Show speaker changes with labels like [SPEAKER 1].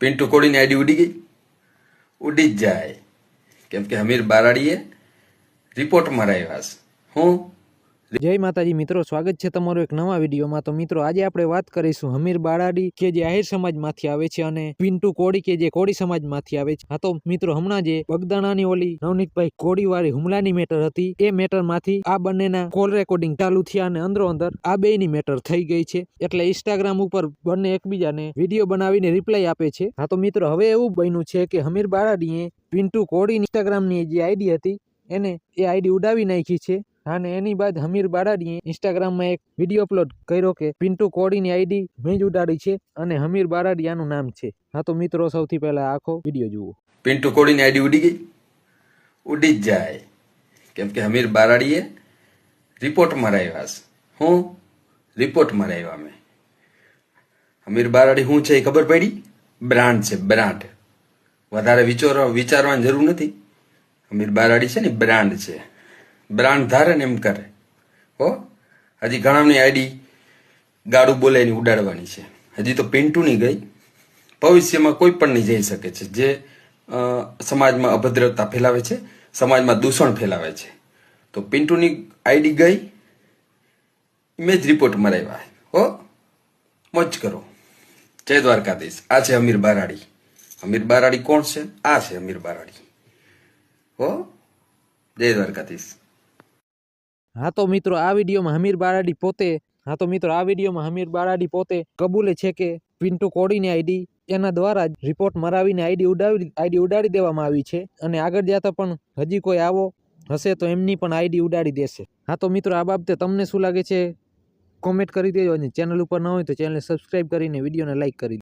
[SPEAKER 1] Pintu કોડીની ID ઉડી ગઈ. ઉડી જ જાય. કેમ કે હમીર બારાડીએ રિપોર્ટ મરાવ્યા છે. હું
[SPEAKER 2] જય માતાજી, મિત્રો, સ્વાગત છે તમારું એક નવા વિડીયોમાં. તો મિત્રો, આજે આપણે વાત કરીશું હમીર બાળાડી કે જે આહિર સમાજમાંથી આવે છે અને પિન્ટુ કોડી કે જે કોડી સમાજમાંથી આવે છે. હા, તો મિત્રો, હમણાં જે બગદાણાની ઓલી નવનીતભાઈ કોડીવાળી હુમલાની મેટર હતી, એ મેટરમાંથી આ બંનેના કોલ રેકોર્ડિંગ ચાલુ થયા અને અંદરો અંદર આ બેયની મેટર થઈ ગઈ છે. એટલે ઇન્સ્ટાગ્રામ ઉપર બંને એકબીજાને વીડિયો બનાવીને રિપ્લાય આપે છે. હા, તો મિત્રો, હવે એવું બન્યું છે કે હમીર બાળાડીએ પિન્ટુ કોડી ઇન્સ્ટાગ્રામની જે આઈડી હતી, એને એ આઈડી ઉડાવી નાખી છે. અને એની બાદ હમીર બારાડીએ ઇન્સ્ટાગ્રામમાં એક વીડિયો અપલોડ કર્યો કે પિન્ટુ કોડીની આઈડી મેં જ ઉડાડી છે અને હમીર બારાડિયાનું નામ છે. હા તો મિત્રો, સૌથી પહેલા આખો વીડિયો જુઓ.
[SPEAKER 1] પિન્ટુ કોડીની આઈડી ઉડી ગઈ? ઉડી જ જાય. કેમ કે હમીર બારાડીએ રિપોર્ટ મરાવ્યા છે. હું? રિપોર્ટ મરાવ્યા મેં. હમીર બારાડી શું છે એ ખબર પડી? બ્રાન્ડ છે, બ્રાન્ડ. વધારે વિચારવા વિચારવાની જરૂર નથી. હમીર બારાડી છે ને બ્રાન્ડ છે. બ્રાન્ડ ધારે ને એમ કરે. હો? હજી ઘણાની આઈડી ગાડું બોલે એની ઉડાડવાની છે. હજી તો પિન્ટુ નહીં ગઈ. ભવિષ્યમાં કોઈ પણ નહીં જઈ શકે છે. જે સમાજમાં અભદ્રતા ફેલાવે છે, સમાજમાં દૂષણ ફેલાવે છે. તો પિન્ટુની આઈડી ગઈ. ઇમેજ રિપોર્ટ મરાવ્યા. હો? મોજ કરો. જય દ્વારકાધીશ. આ છે અમીર બારાડી. અમીર બારાડી કોણ છે? આ છે અમીર બારાડી. હો? જય દ્વારકાધીશ.
[SPEAKER 2] હા તો મિત્રો, આ વિડીયોમાં હમીર બારાડી પોતે, હા તો મિત્રો, આ વિડીયોમાં હમીર બારાડી પોતે કબૂલે છે કે પિન્ટુ કોડીની આઈડી, એના દ્વારા જ રિપોર્ટ મરાવીને આઈડી ઉડાવી, આઈડી ઉડાડી દેવામાં આવી છે. અને આગળ જતા પણ હજી કોઈ આવો હશે તો એમની પણ આઈડી ઉડાડી દેશે. હા તો મિત્રો, આ બાબતે તમને શું લાગે છે? કોમેન્ટ કરી દેજો અને ચેનલ ઉપર ન હોય તો ચેનલને સબસ્ક્રાઇબ કરીને વિડીયોને લાઇક કરી